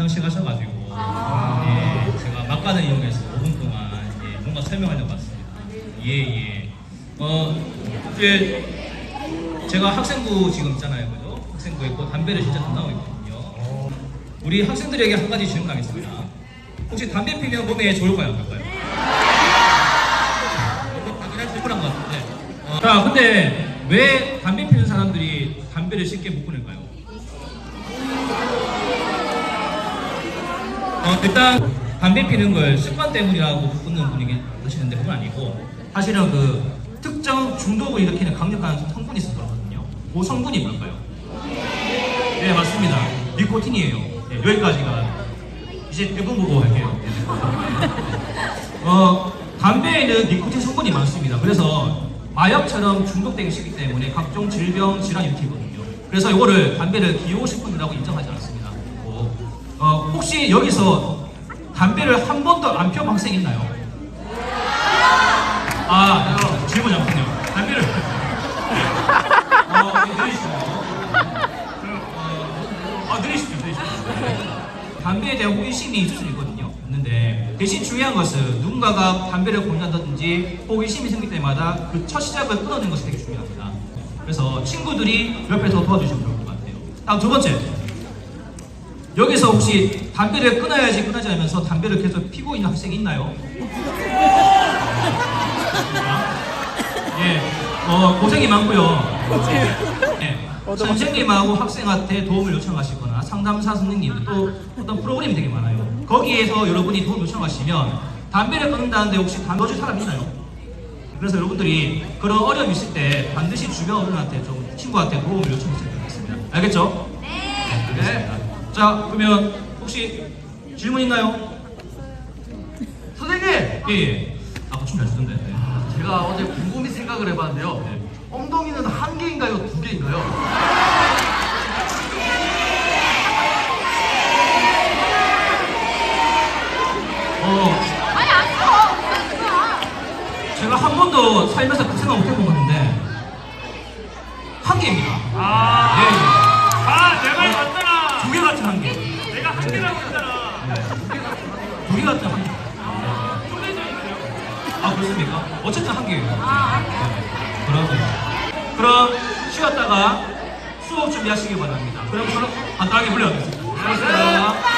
화장실 가셔가지고 예, 제가 막간을 이용해서 5분 동안 예, 뭔가 설명하려고 왔습니다. 예예. 어 이제 제가 학생부 지금 있잖아요, 그죠? 학생부 있고 담배를 진짜 담당하고 있거든요. 우리 학생들에게 한 가지 질문 하겠습니다. 혹시 담배 피면 몸에 좋을까요, 나빠요? 당연한 질문한 것 같은데. 어, 자, 근데 왜 담배 피는 사람들이 담배를 쉽게 못 끊을까요? 어, 일단 담배 피는 걸 습관 때문이라고 묻는 분이 계시는데 그건 아니고 사실은 그 특정 중독을 일으키는 강력한 성분이 있어서 그렇거든요. 그 성분이 뭘까요? 네 맞습니다. 니코틴이에요. 네, 여기까지가 이제 대본 보고 할게요. 네. 어, 담배에는 니코틴 성분이 많습니다. 그래서 마약처럼 중독되기 쉽기 때문에 각종 질병, 질환 일으키거든요. 그래서 이거를 담배를 기호식품이라고 인정하지 않습니다. 어, 어, 혹시 여기서 담배를 한 번도 안 펴본 학생 있나요? 아, 어, 질문 잠깐요. 담배를 어, 느리시죠. 어, 어, 느리시죠, 느리시죠. 담배에 대한 호기심이 있을 수 있거든요. 있는데 대신 중요한 것은 누군가가 담배를 공유한다든지 호기심이 생길 때마다 그 첫 시작을 끊어내는 것이 되게 중요합니다. 그래서 친구들이 옆에서 도와주시면 좋을 것 같아요. 다음 두 번째. 여기서 혹시 담배를 끊어야지 끊어야지 하면서 담배를 계속 피고 있는 학생이 있나요? 예, 어, 고생이 많고요. 예, 선생님하고 학생한테 도움을 요청하시거나 상담사 선생님 또 어떤 프로그램이 되게 많아요. 거기에서 여러분이 도움 요청하시면 담배를 끊는다는데 혹시 담궈줄 사람 있나요? 그래서 여러분들이 그런 어려움이 있을 때 반드시 주변 어른한테 좀 친구한테 도움을 요청했으면 좋겠습니다. 알겠죠? 네. 알겠습니다. 자, 그러면 혹시 질문 있나요? 선생님! 예, 예. 아까 춤잘 추던데. 네. 제가 어제 곰곰이 생각을 해봤는데요. 네. 엉덩이는 한 개인가요? 두 개인가요? 어, 아니 안 그거야. 제가 한 번도 살면서 그 생각 못 해보았는데 한 개입니다. 아, 예, 예. 한 개. 내가 한 개라고 했잖아. 두 개 같은 한 개. 아 그렇습니까? 어쨌든 한 개예요. 네. 그러면 그럼 쉬었다가 수업 준비하시기 바랍니다. 그럼 서로 간단하게 물려가겠습니다. 고맙습니다.